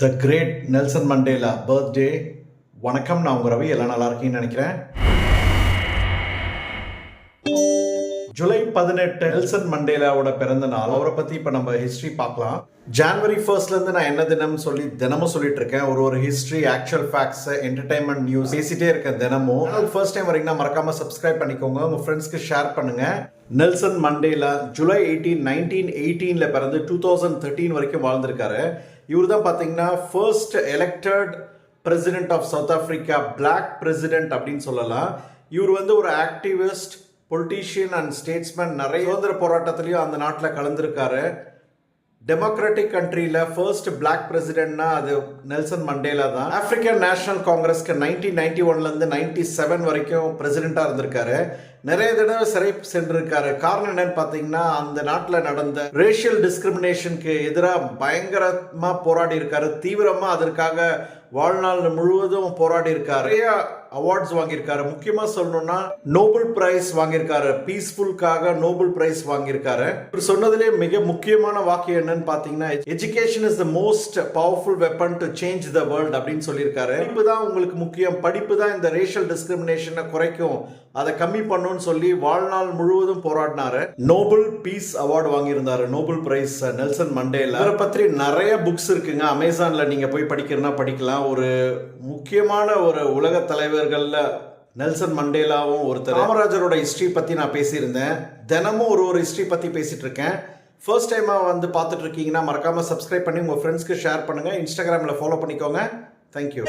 The great Nelson Mandela birthday வணக்கம் நான் உங்கள் ரவி. எல்லாம் நல்லா இருக்கீங்கன்னு நினைக்கிறேன். ஜூலை பதினெட்டு நெல்சன் மண்டேலாவோட பிறந்த நாள். அவரை பற்றி இப்போ நம்ம ஹிஸ்ட்ரி பார்க்கலாம். ஜான்வரி ஃபர்ஸ்ட்லேருந்து நான் என்ன தினம் சொல்லி தினமும் சொல்லிட்டு இருக்கேன். ஒரு ஒரு history actual facts entertainment news பேசிட்டே இருக்கேன் தினமும். ஃபர்ஸ்ட் டைம் வரீங்கன்னா மறக்காம சப்ஸ்கிரைப் பண்ணிக்கோங்க. உங்கள் ஃப்ரெண்ட்ஸ்க்கு ஷேர் பண்ணுங்கள் Nelson Mandela July eighteen nineteen எயிட்டீனில் பிறந்து டூ தௌசண்ட் தேர்ட்டீன் வரைக்கும் வாழ்ந்திருக்காரு. இவர் தான் பார்த்தீங்கன்னா first elected president of South Africa black president அப்படின்னு சொல்லலாம். இவர் வந்து ஒரு ஆக்டிவிஸ்ட் பொலிட்டீஷியன் அண்ட் ஸ்டேட்ஸ்மேன் நிறைய சுதந்திர போராட்டத்திலையும் அந்த நாட்டில் கலந்துருக்காரு. டெமோக்ராட்டிக் கண்ட்ரியில் ஃபர்ஸ்ட் பிளாக் பிரசிடென்ட்னா அது நெல்சன் மண்டேலா தான். ஆப்பிரிக்கன் நேஷனல் காங்கிரஸ்க்கு நைன்டீன் நைன்டி ஒன்லேருந்து நைன்டி செவன் வரைக்கும் பிரசிடெண்ட்டாக இருந்திருக்காரு. நிறைய தடவை சிறை சென்றிருக்காரு. காரணம் என்னன்னு பார்த்தீங்கன்னா அந்த நாட்டில் நடந்த ரேஷியல் டிஸ்கிரிமினேஷனுக்கு எதிராக பயங்கரமாக போராடி இருக்காரு தீவிரமாக அதற்காக வாழ்நாள் முழுவதும் போராடி இருக்காரு நிறைய அவார்ட்ஸ் வாங்கியிருக்காரு. முக்கியமா சொல்லணும்னா நோபல் பிரைஸ் வாங்கியிருக்காரு. பீஸ்ஃபுல்காக நோபல் பிரைஸ் வாங்கியிருக்காரு. இவர் சொன்னதுலேயே மிக முக்கியமான வாக்கியம் என்னன்னு பார்த்தீங்கன்னா education is the most powerful weapon to change the world அப்படின்னு சொல்லியிருக்காரு. படிப்பு தான் உங்களுக்கு முக்கியம். படிப்பு தான் இந்த ரேஷியல் டிஸ்கிரிமினேஷனை குறைக்கும். அதை கம்மி பண்ணுன்னு சொல்லி வாழ்நாள் முழுவதும் போராடினாரு. Nobel peace award வாங்கியிருந்தாரு. Nobel prize Nelson Mandela. அவரை பற்றி நிறைய புக்ஸ் இருக்குங்க. அமேசான்ல நீங்க போய் படிக்கிறனா படிக்கலாம். ஒரு முக்கியமான ஒரு உலக தலைவர்களில் நெல்சன் மண்டேலாவும் ஒருத்தர். காமராஜரோட ஹிஸ்ட்ரி பற்றி நான் பேசியிருந்தேன். தினமும் ஒரு ஒரு ஹிஸ்ட்ரி பற்றி பேசிகிட்டு இருக்கேன் ஃபர்ஸ்ட் டைமாக வந்து பார்த்துட்டு இருக்கீங்கன்னா மறக்காமல் சப்ஸ்கிரைப் பண்ணி உங்கள் ஃப்ரெண்ட்ஸ்க்கு ஷேர் பண்ணுங்கள் இன்ஸ்டாகிராமில் ஃபாலோ பண்ணிக்கோங்க. தேங்க்யூ